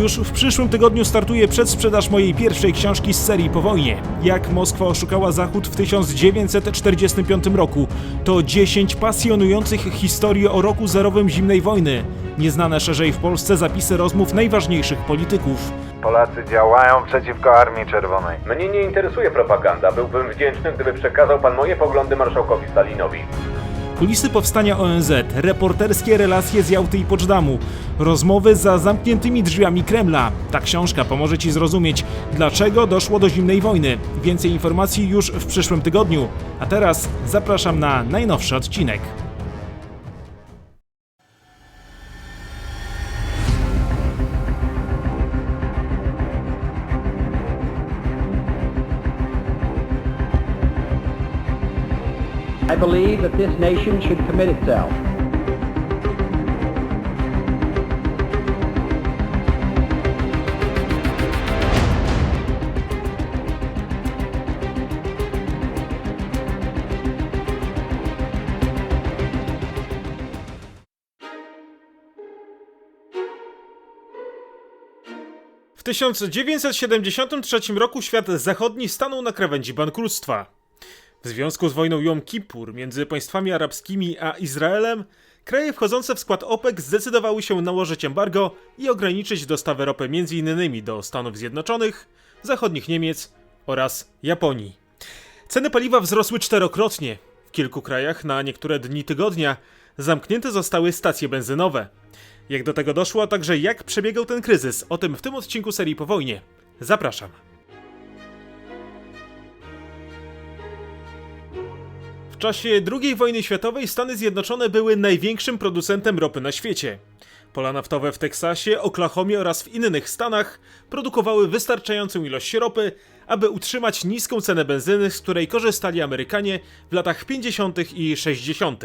Już w przyszłym tygodniu startuje przedsprzedaż mojej pierwszej książki z serii po wojnie. Jak Moskwa oszukała Zachód w 1945 roku. To 10 pasjonujących historii o roku zerowym zimnej wojny. Nieznane szerzej w Polsce zapisy rozmów najważniejszych polityków. Polacy działają przeciwko Armii Czerwonej. Mnie nie interesuje propaganda. Byłbym wdzięczny, gdyby przekazał pan moje poglądy marszałkowi Stalinowi. Kulisy powstania ONZ, reporterskie relacje z Jałty i Poczdamu, rozmowy za zamkniętymi drzwiami Kremla. Ta książka pomoże Ci zrozumieć, dlaczego doszło do zimnej wojny. Więcej informacji już w przyszłym tygodniu. A teraz zapraszam na najnowszy odcinek. Believe that this nation should commit itself W 1973 roku świat zachodni stanął na krawędzi bankructwa. W związku z wojną Jom Kippur między państwami arabskimi a Izraelem, kraje wchodzące w skład OPEC zdecydowały się nałożyć embargo i ograniczyć dostawy ropy m.in. do Stanów Zjednoczonych, zachodnich Niemiec oraz Japonii. Ceny paliwa wzrosły czterokrotnie. W kilku krajach na niektóre dni tygodnia zamknięte zostały stacje benzynowe. Jak do tego doszło, a także jak przebiegał ten kryzys, o tym w tym odcinku serii po wojnie. Zapraszam. Czasie II wojny światowej Stany Zjednoczone były największym producentem ropy na świecie. Pola naftowe w Teksasie, Oklahomie oraz w innych stanach produkowały wystarczającą ilość ropy, aby utrzymać niską cenę benzyny, z której korzystali Amerykanie w latach 50. i 60.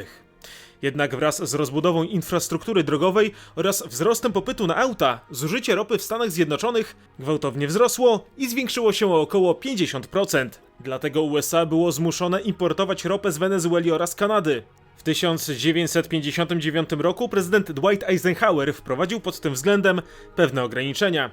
Jednak wraz z rozbudową infrastruktury drogowej oraz wzrostem popytu na auta, zużycie ropy w Stanach Zjednoczonych gwałtownie wzrosło i zwiększyło się o około 50%. Dlatego USA było zmuszone importować ropę z Wenezueli oraz Kanady. W 1959 roku prezydent Dwight Eisenhower wprowadził pod tym względem pewne ograniczenia.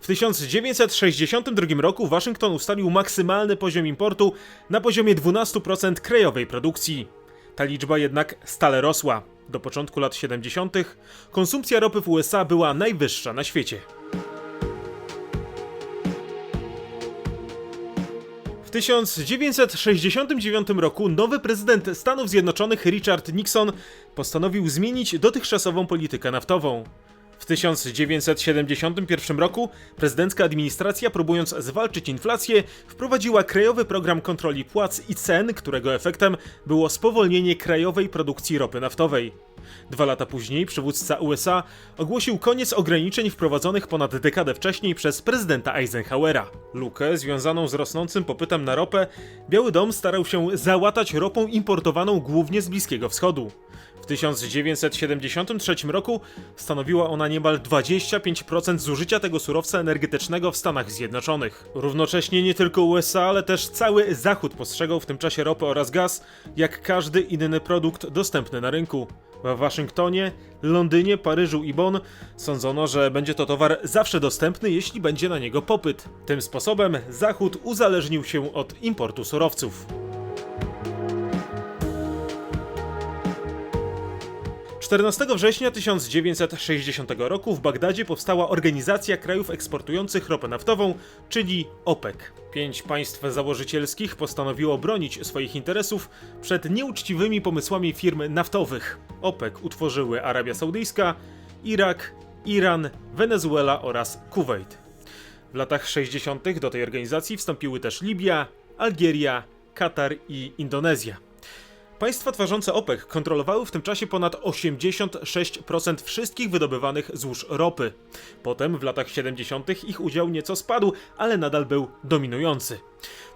W 1962 roku Waszyngton ustalił maksymalny poziom importu na poziomie 12% krajowej produkcji. Ta liczba jednak stale rosła. Do początku lat 70. konsumpcja ropy w USA była najwyższa na świecie. 1969 roku nowy prezydent Stanów Zjednoczonych Richard Nixon postanowił zmienić dotychczasową politykę naftową. W 1971 roku prezydencka administracja, próbując zwalczyć inflację, wprowadziła krajowy program kontroli płac i cen, którego efektem było spowolnienie krajowej produkcji ropy naftowej. Dwa lata później przywódca USA ogłosił koniec ograniczeń wprowadzonych ponad dekadę wcześniej przez prezydenta Eisenhowera. Lukę związaną z rosnącym popytem na ropę Biały Dom starał się załatać ropą importowaną głównie z Bliskiego Wschodu. W 1973 roku stanowiła ona niemal 25% zużycia tego surowca energetycznego w Stanach Zjednoczonych. Równocześnie nie tylko USA, ale też cały Zachód postrzegał w tym czasie ropę oraz gaz jak każdy inny produkt dostępny na rynku. W Waszyngtonie, Londynie, Paryżu i Bonn sądzono, że będzie to towar zawsze dostępny, jeśli będzie na niego popyt. Tym sposobem Zachód uzależnił się od importu surowców. 14 września 1960 roku w Bagdadzie powstała Organizacja Krajów Eksportujących Ropę Naftową, czyli OPEC. Pięć państw założycielskich postanowiło bronić swoich interesów przed nieuczciwymi pomysłami firm naftowych. OPEC utworzyły Arabia Saudyjska, Irak, Iran, Wenezuela oraz Kuwait. W latach 60. do tej organizacji wstąpiły też Libia, Algieria, Katar i Indonezja. Państwa tworzące OPEC kontrolowały w tym czasie ponad 86% wszystkich wydobywanych złóż ropy. Potem w latach 70. ich udział nieco spadł, ale nadal był dominujący.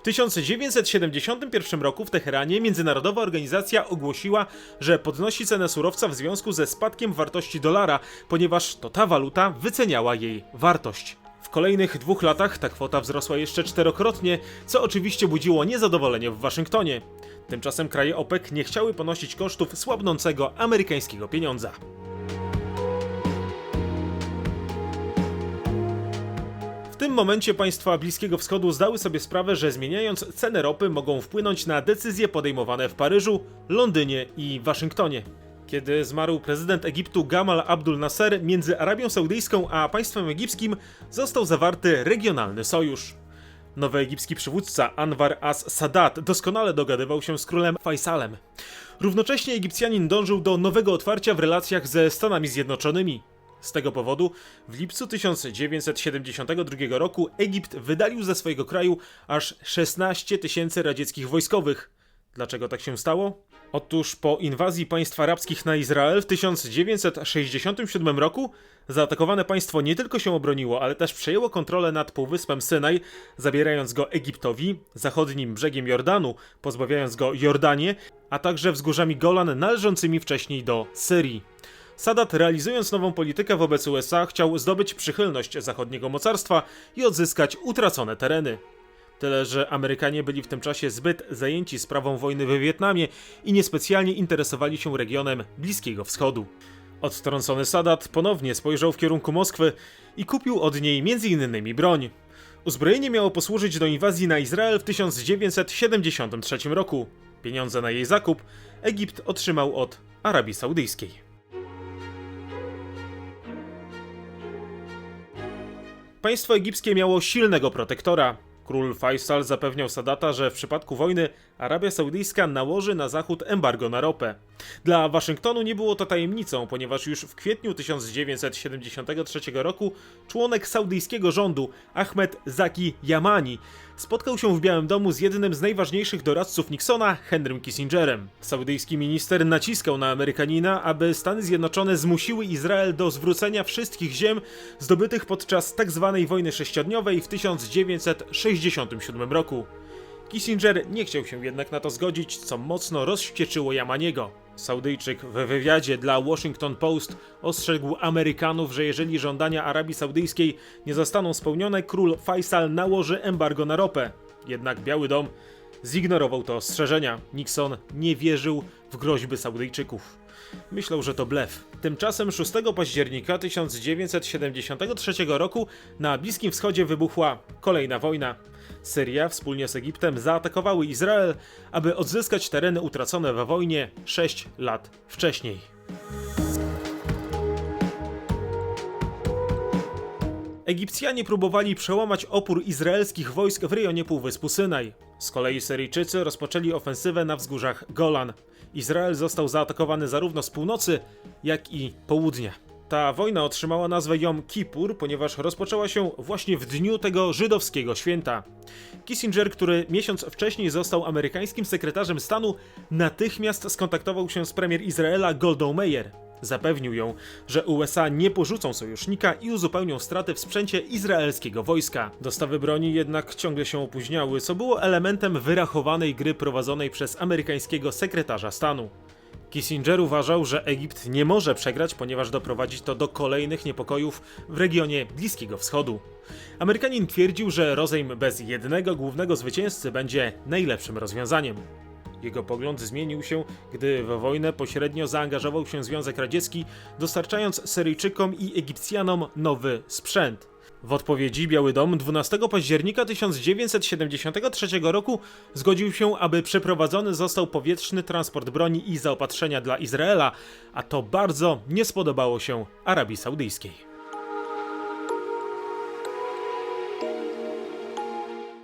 W 1971 roku w Teheranie międzynarodowa organizacja ogłosiła, że podnosi cenę surowca w związku ze spadkiem wartości dolara, ponieważ to ta waluta wyceniała jej wartość. W kolejnych dwóch latach ta kwota wzrosła jeszcze czterokrotnie, co oczywiście budziło niezadowolenie w Waszyngtonie. Tymczasem kraje OPEC nie chciały ponosić kosztów słabnącego amerykańskiego pieniądza. tym momencie państwa Bliskiego Wschodu zdały sobie sprawę, że zmieniając cenę ropy mogą wpłynąć na decyzje podejmowane w Paryżu, Londynie i Waszyngtonie. Kiedy zmarł prezydent Egiptu Gamal Abdul Nasser, między Arabią Saudyjską a państwem egipskim został zawarty regionalny sojusz. Nowy egipski przywódca Anwar as-Sadat doskonale dogadywał się z królem Faisalem. Równocześnie Egipcjanin dążył do nowego otwarcia w relacjach ze Stanami Zjednoczonymi. Z tego powodu w lipcu 1972 roku Egipt wydalił ze swojego kraju aż 16 tysięcy radzieckich wojskowych. Dlaczego tak się stało? Otóż po inwazji państw arabskich na Izrael w 1967 roku zaatakowane państwo nie tylko się obroniło, ale też przejęło kontrolę nad Półwyspem Synaj, zabierając go Egiptowi, zachodnim brzegiem Jordanu, pozbawiając go Jordanię, a także wzgórzami Golan należącymi wcześniej do Syrii. Sadat, realizując nową politykę wobec USA, chciał zdobyć przychylność zachodniego mocarstwa i odzyskać utracone tereny. Tyle, że Amerykanie byli w tym czasie zbyt zajęci sprawą wojny we Wietnamie i niespecjalnie interesowali się regionem Bliskiego Wschodu. Odtrącony Sadat ponownie spojrzał w kierunku Moskwy i kupił od niej m.in. broń. Uzbrojenie miało posłużyć do inwazji na Izrael w 1973 roku. Pieniądze na jej zakup Egipt otrzymał od Arabii Saudyjskiej. Państwo egipskie miało silnego protektora. Król Faisal zapewniał Sadata, że w przypadku wojny Arabia Saudyjska nałoży na Zachód embargo na ropę. Dla Waszyngtonu nie było to tajemnicą, ponieważ już w kwietniu 1973 roku członek saudyjskiego rządu Ahmed Zaki Yamani spotkał się w Białym Domu z jednym z najważniejszych doradców Nixona, Henrym Kissingerem. Saudyjski minister naciskał na Amerykanina, aby Stany Zjednoczone zmusiły Izrael do zwrócenia wszystkich ziem zdobytych podczas tzw. wojny sześciodniowej w 1967 roku. Kissinger nie chciał się jednak na to zgodzić, co mocno rozwścieczyło Yamaniego. Saudyjczyk w wywiadzie dla Washington Post ostrzegł Amerykanów, że jeżeli żądania Arabii Saudyjskiej nie zostaną spełnione, król Faisal nałoży embargo na ropę. Jednak Biały Dom zignorował te ostrzeżenia. Nixon nie wierzył w groźby Saudyjczyków. Myślał, że to blef. Tymczasem 6 października 1973 roku na Bliskim Wschodzie wybuchła kolejna wojna. Syria wspólnie z Egiptem zaatakowały Izrael, aby odzyskać tereny utracone we wojnie 6 lat wcześniej. Egipcjanie próbowali przełamać opór izraelskich wojsk w rejonie Półwyspu Synaj. Z kolei Syryjczycy rozpoczęli ofensywę na wzgórzach Golan. Izrael został zaatakowany zarówno z północy, jak i południa. Ta wojna otrzymała nazwę Jom Kippur, ponieważ rozpoczęła się właśnie w dniu tego żydowskiego święta. Kissinger, który miesiąc wcześniej został amerykańskim sekretarzem stanu, natychmiast skontaktował się z premier Izraela Goldą Meir. Zapewnił ją, że USA nie porzucą sojusznika i uzupełnią straty w sprzęcie izraelskiego wojska. Dostawy broni jednak ciągle się opóźniały, co było elementem wyrachowanej gry prowadzonej przez amerykańskiego sekretarza stanu. Kissinger uważał, że Egipt nie może przegrać, ponieważ doprowadzi to do kolejnych niepokojów w regionie Bliskiego Wschodu. Amerykanin twierdził, że rozejm bez jednego głównego zwycięzcy będzie najlepszym rozwiązaniem. Jego pogląd zmienił się, gdy w wojnę pośrednio zaangażował się Związek Radziecki, dostarczając Syryjczykom i Egipcjanom nowy sprzęt. W odpowiedzi Biały Dom 12 października 1973 roku zgodził się, aby przeprowadzony został powietrzny transport broni i zaopatrzenia dla Izraela, a to bardzo nie spodobało się Arabii Saudyjskiej.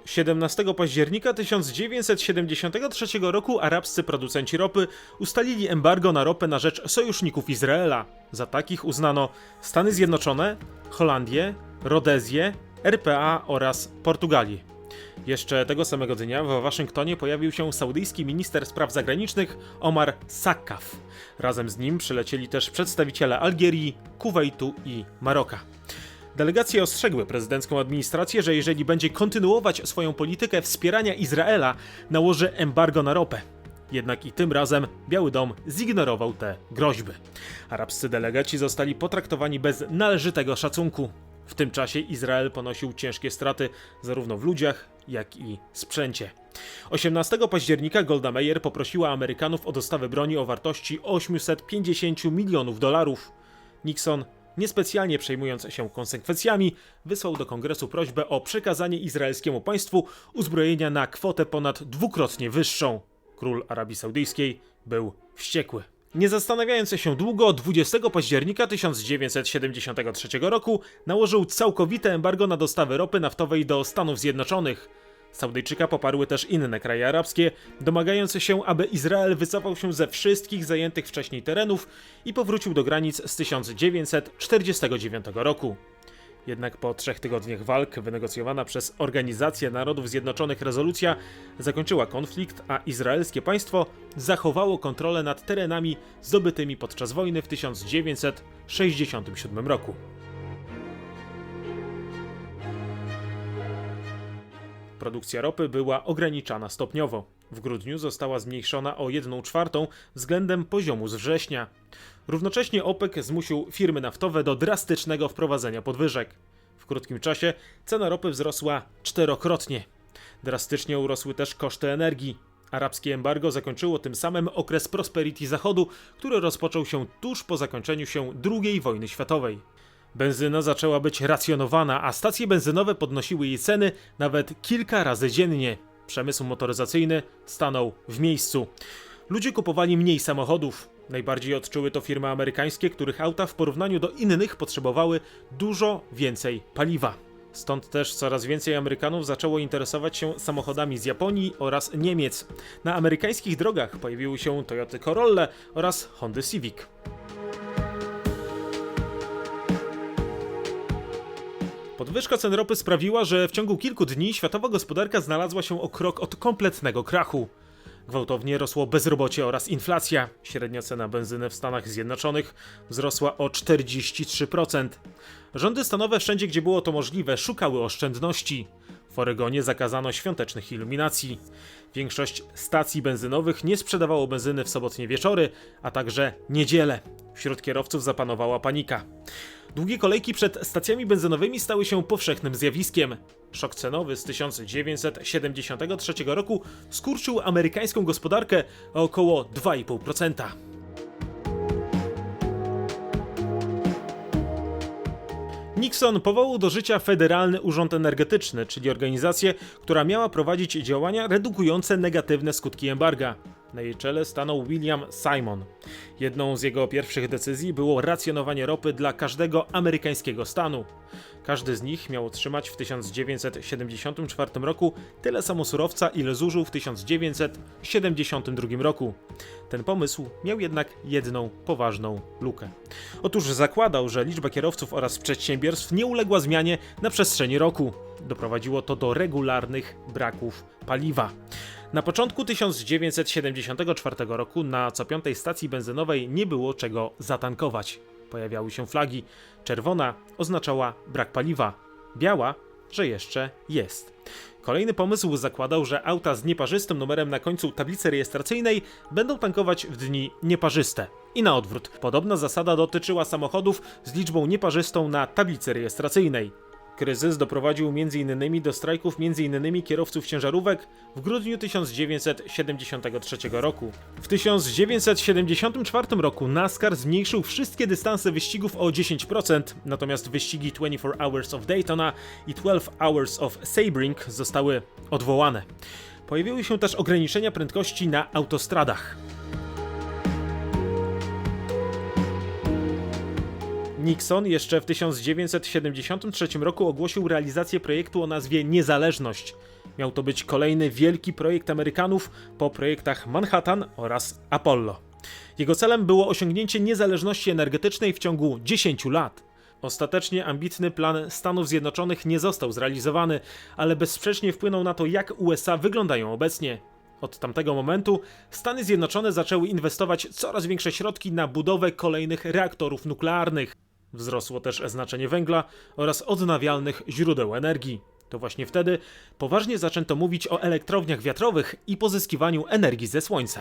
17 października 1973 roku arabscy producenci ropy ustalili embargo na ropę na rzecz sojuszników Izraela. Za takich uznano Stany Zjednoczone, Holandię, Rodezję, RPA oraz Portugalię. Jeszcze tego samego dnia w Waszyngtonie pojawił się saudyjski minister spraw zagranicznych Omar Sakkaf. Razem z nim przylecieli też przedstawiciele Algierii, Kuwejtu i Maroka. Delegacje ostrzegły prezydencką administrację, że jeżeli będzie kontynuować swoją politykę wspierania Izraela, nałoży embargo na ropę. Jednak i tym razem Biały Dom zignorował te groźby. Arabscy delegaci zostali potraktowani bez należytego szacunku. W tym czasie Izrael ponosił ciężkie straty zarówno w ludziach, jak i sprzęcie. 18 października Golda Meir poprosiła Amerykanów o dostawę broni o wartości 850 milionów dolarów. Nixon niespecjalnie przejmując się konsekwencjami, wysłał do kongresu prośbę o przekazanie izraelskiemu państwu uzbrojenia na kwotę ponad dwukrotnie wyższą. Król Arabii Saudyjskiej był wściekły. Nie zastanawiając się długo, 20 października 1973 roku nałożył całkowite embargo na dostawy ropy naftowej do Stanów Zjednoczonych. Saudyjczyka poparły też inne kraje arabskie, domagając się, aby Izrael wycofał się ze wszystkich zajętych wcześniej terenów i powrócił do granic z 1949 roku. Jednak po trzech tygodniach walk, wynegocjowana przez Organizację Narodów Zjednoczonych rezolucja zakończyła konflikt, a izraelskie państwo zachowało kontrolę nad terenami zdobytymi podczas wojny w 1967 roku. Produkcja ropy była ograniczana stopniowo. W grudniu została zmniejszona o 1 czwartą względem poziomu z września. Równocześnie OPEC zmusił firmy naftowe do drastycznego wprowadzenia podwyżek. W krótkim czasie cena ropy wzrosła czterokrotnie. Drastycznie urosły też koszty energii. Arabskie embargo zakończyło tym samym okres prosperity Zachodu, który rozpoczął się tuż po zakończeniu się II wojny światowej. Benzyna zaczęła być racjonowana, a stacje benzynowe podnosiły jej ceny nawet kilka razy dziennie. Przemysł motoryzacyjny stanął w miejscu. Ludzie kupowali mniej samochodów. Najbardziej odczuły to firmy amerykańskie, których auta w porównaniu do innych potrzebowały dużo więcej paliwa. Stąd też coraz więcej Amerykanów zaczęło interesować się samochodami z Japonii oraz Niemiec. Na amerykańskich drogach pojawiły się Toyota Corolla oraz Honda Civic. Podwyżka cen ropy sprawiła, że w ciągu kilku dni światowa gospodarka znalazła się o krok od kompletnego krachu. Gwałtownie rosło bezrobocie oraz inflacja. Średnia cena benzyny w Stanach Zjednoczonych wzrosła o 43%. Rządy stanowe wszędzie, gdzie było to możliwe, szukały oszczędności. W Oregonie zakazano świątecznych iluminacji. Większość stacji benzynowych nie sprzedawało benzyny w sobotnie wieczory, a także niedzielę. Wśród kierowców zapanowała panika. Długie kolejki przed stacjami benzynowymi stały się powszechnym zjawiskiem. Szok cenowy z 1973 roku skurczył amerykańską gospodarkę o około 2,5%. Nixon powołał do życia Federalny Urząd Energetyczny, czyli organizację, która miała prowadzić działania redukujące negatywne skutki embarga. Na jej czele stanął William Simon. Jedną z jego pierwszych decyzji było racjonowanie ropy dla każdego amerykańskiego stanu. Każdy z nich miał otrzymać w 1974 roku tyle samo surowca, ile zużył w 1972 roku. Ten pomysł miał jednak jedną poważną lukę. Otóż zakładał, że liczba kierowców oraz przedsiębiorstw nie uległa zmianie na przestrzeni roku. Doprowadziło to do regularnych braków paliwa. Na początku 1974 roku na co piątej stacji benzynowej nie było czego zatankować. Pojawiały się flagi. Czerwona oznaczała brak paliwa, biała, że jeszcze jest. Kolejny pomysł zakładał, że auta z nieparzystym numerem na końcu tablicy rejestracyjnej będą tankować w dni nieparzyste. I na odwrót. Podobna zasada dotyczyła samochodów z liczbą nieparzystą na tablicy rejestracyjnej. Kryzys doprowadził m.in. do strajków m.in. kierowców ciężarówek w grudniu 1973 roku. W 1974 roku NASCAR zmniejszył wszystkie dystanse wyścigów o 10%, natomiast wyścigi 24 Hours of Daytona i 12 Hours of Sebring zostały odwołane. Pojawiły się też ograniczenia prędkości na autostradach. Nixon jeszcze w 1973 roku ogłosił realizację projektu o nazwie Niezależność. Miał to być kolejny wielki projekt Amerykanów po projektach Manhattan oraz Apollo. Jego celem było osiągnięcie niezależności energetycznej w ciągu 10 lat. Ostatecznie ambitny plan Stanów Zjednoczonych nie został zrealizowany, ale bezsprzecznie wpłynął na to, jak USA wyglądają obecnie. Od tamtego momentu Stany Zjednoczone zaczęły inwestować coraz większe środki na budowę kolejnych reaktorów nuklearnych. Wzrosło też znaczenie węgla oraz odnawialnych źródeł energii. To właśnie wtedy poważnie zaczęto mówić o elektrowniach wiatrowych i pozyskiwaniu energii ze słońca.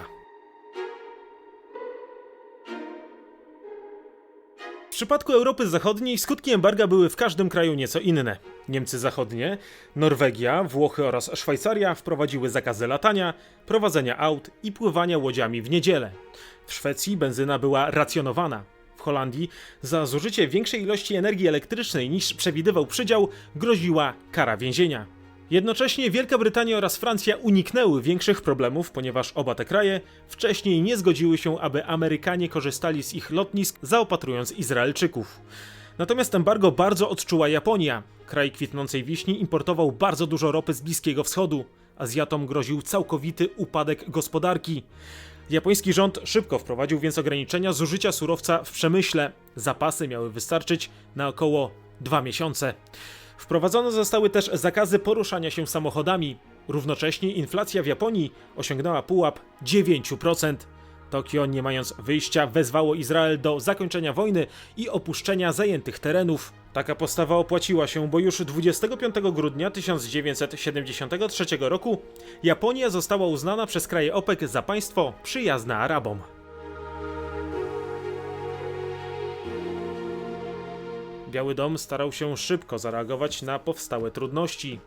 W przypadku Europy Zachodniej skutki embarga były w każdym kraju nieco inne. Niemcy Zachodnie, Norwegia, Włochy oraz Szwajcaria wprowadziły zakazy latania, prowadzenia aut i pływania łodziami w niedzielę. W Szwecji benzyna była racjonowana. Holandii za zużycie większej ilości energii elektrycznej niż przewidywał przydział groziła kara więzienia. Jednocześnie Wielka Brytania oraz Francja uniknęły większych problemów, ponieważ oba te kraje wcześniej nie zgodziły się, aby Amerykanie korzystali z ich lotnisk, zaopatrując Izraelczyków. Natomiast embargo bardzo odczuła Japonia. Kraj kwitnącej wiśni importował bardzo dużo ropy z Bliskiego Wschodu. Azjatom groził całkowity upadek gospodarki. Japoński rząd szybko wprowadził więc ograniczenia zużycia surowca w przemyśle. Zapasy miały wystarczyć na około dwa miesiące. Wprowadzone zostały też zakazy poruszania się samochodami. Równocześnie inflacja w Japonii osiągnęła pułap 9%. Tokio, nie mając wyjścia, wezwało Izrael do zakończenia wojny i opuszczenia zajętych terenów. Taka postawa opłaciła się, bo już 25 grudnia 1973 roku Japonia została uznana przez kraje OPEC za państwo przyjazne Arabom. Biały Dom starał się szybko zareagować na powstałe trudności.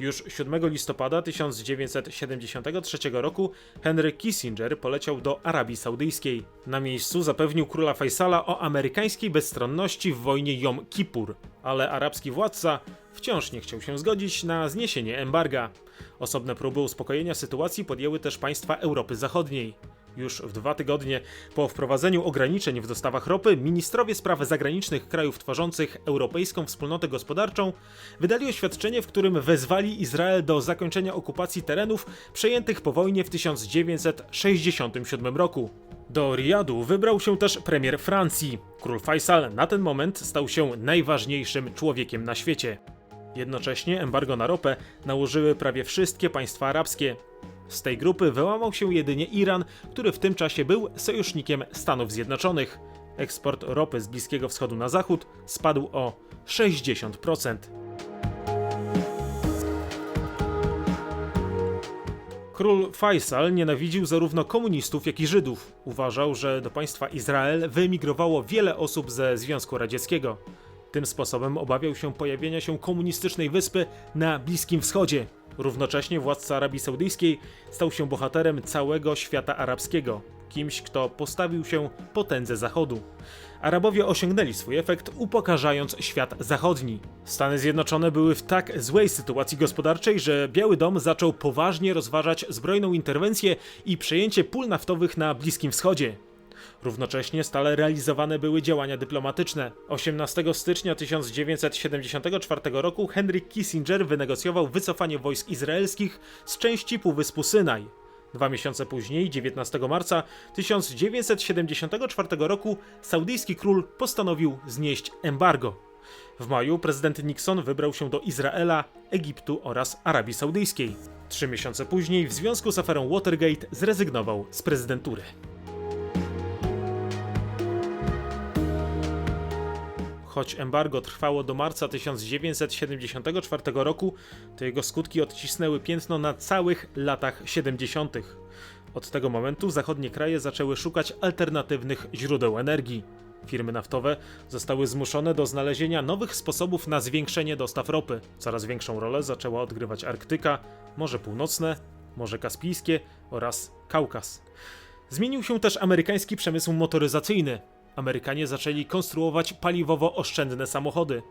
Już 7 listopada 1973 roku Henry Kissinger poleciał do Arabii Saudyjskiej. Na miejscu zapewnił króla Faisala o amerykańskiej bezstronności w wojnie Jom Kippur, ale arabski władca wciąż nie chciał się zgodzić na zniesienie embarga. Osobne próby uspokojenia sytuacji podjęły też państwa Europy Zachodniej. Już w dwa tygodnie po wprowadzeniu ograniczeń w dostawach ropy, ministrowie spraw zagranicznych krajów tworzących Europejską Wspólnotę Gospodarczą wydali oświadczenie, w którym wezwali Izrael do zakończenia okupacji terenów przejętych po wojnie w 1967 roku. Do Riyadu wybrał się też premier Francji. Król Faisal na ten moment stał się najważniejszym człowiekiem na świecie. Jednocześnie embargo na ropę nałożyły prawie wszystkie państwa arabskie. Z tej grupy wyłamał się jedynie Iran, który w tym czasie był sojusznikiem Stanów Zjednoczonych. Eksport ropy z Bliskiego Wschodu na zachód spadł o 60%. Król Faisal nienawidził zarówno komunistów, jak i Żydów. Uważał, że do państwa Izrael wyemigrowało wiele osób ze Związku Radzieckiego. Tym sposobem obawiał się pojawienia się komunistycznej wyspy na Bliskim Wschodzie. Równocześnie władca Arabii Saudyjskiej stał się bohaterem całego świata arabskiego, kimś, kto postawił się potędze Zachodu. Arabowie osiągnęli swój efekt, upokarzając świat zachodni. Stany Zjednoczone były w tak złej sytuacji gospodarczej, że Biały Dom zaczął poważnie rozważać zbrojną interwencję i przejęcie pól naftowych na Bliskim Wschodzie. Równocześnie stale realizowane były działania dyplomatyczne. 18 stycznia 1974 roku Henry Kissinger wynegocjował wycofanie wojsk izraelskich z części Półwyspu Synaj. Dwa miesiące później, 19 marca 1974 roku, saudyjski król postanowił znieść embargo. W maju prezydent Nixon wybrał się do Izraela, Egiptu oraz Arabii Saudyjskiej. Trzy miesiące później, w związku z aferą Watergate, zrezygnował z prezydentury. Choć embargo trwało do marca 1974 roku, to jego skutki odcisnęły piętno na całych latach 70. Od tego momentu zachodnie kraje zaczęły szukać alternatywnych źródeł energii. Firmy naftowe zostały zmuszone do znalezienia nowych sposobów na zwiększenie dostaw ropy. Coraz większą rolę zaczęła odgrywać Arktyka, Morze Północne, Morze Kaspijskie oraz Kaukaz. Zmienił się też amerykański przemysł motoryzacyjny. Amerykanie zaczęli konstruować paliwowo oszczędne samochody.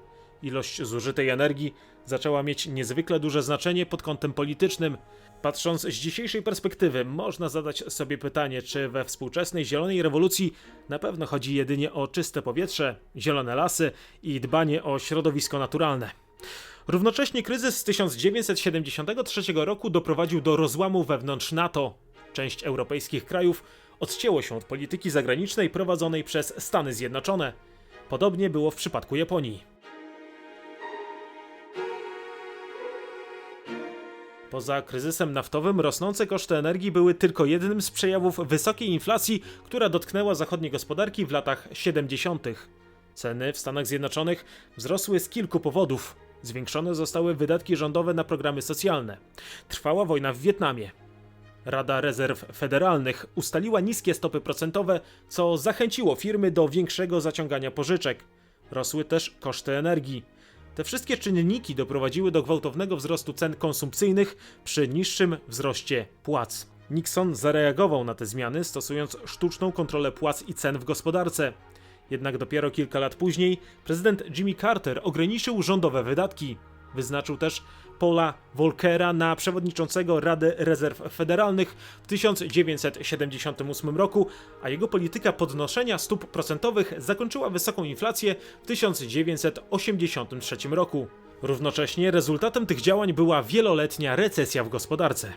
Ilość zużytej energii zaczęła mieć niezwykle duże znaczenie pod kątem politycznym. Patrząc z dzisiejszej perspektywy, można zadać sobie pytanie, czy we współczesnej zielonej rewolucji na pewno chodzi jedynie o czyste powietrze, zielone lasy i dbanie o środowisko naturalne. Równocześnie kryzys z 1973 roku doprowadził do rozłamu wewnątrz NATO. Część europejskich krajów odcięło się od polityki zagranicznej prowadzonej przez Stany Zjednoczone. Podobnie było w przypadku Japonii. Poza kryzysem naftowym rosnące koszty energii były tylko jednym z przejawów wysokiej inflacji, która dotknęła zachodnie gospodarki w latach 70. Ceny w Stanach Zjednoczonych wzrosły z kilku powodów. Zwiększone zostały wydatki rządowe na programy socjalne. Trwała wojna w Wietnamie. Rada Rezerw Federalnych ustaliła niskie stopy procentowe, co zachęciło firmy do większego zaciągania pożyczek. Rosły też koszty energii. Te wszystkie czynniki doprowadziły do gwałtownego wzrostu cen konsumpcyjnych przy niższym wzroście płac. Nixon zareagował na te zmiany, stosując sztuczną kontrolę płac i cen w gospodarce. Jednak dopiero kilka lat później prezydent Jimmy Carter ograniczył rządowe wydatki. Wyznaczył też Paula Volckera na przewodniczącego Rady Rezerw Federalnych w 1978 roku, a jego polityka podnoszenia stóp procentowych zakończyła wysoką inflację w 1983 roku. Równocześnie rezultatem tych działań była wieloletnia recesja w gospodarce.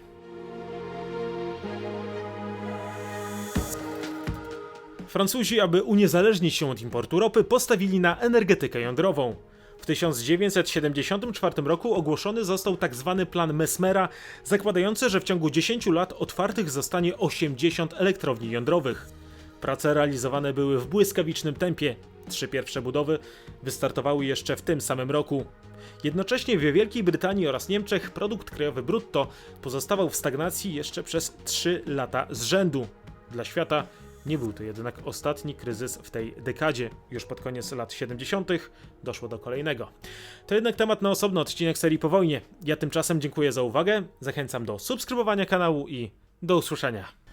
Francuzi, aby uniezależnić się od importu ropy, postawili na energetykę jądrową. W 1974 roku ogłoszony został tzw. plan Mesmera, zakładający, że w ciągu 10 lat otwartych zostanie 80 elektrowni jądrowych. Prace realizowane były w błyskawicznym tempie. Trzy pierwsze budowy wystartowały jeszcze w tym samym roku. Jednocześnie w Wielkiej Brytanii oraz Niemczech produkt krajowy brutto pozostawał w stagnacji jeszcze przez 3 lata z rzędu. Dla świata nie był to jednak ostatni kryzys w tej dekadzie. Już pod koniec lat 70. doszło do kolejnego. To jednak temat na osobny odcinek serii po wojnie. Ja tymczasem dziękuję za uwagę, zachęcam do subskrybowania kanału i do usłyszenia.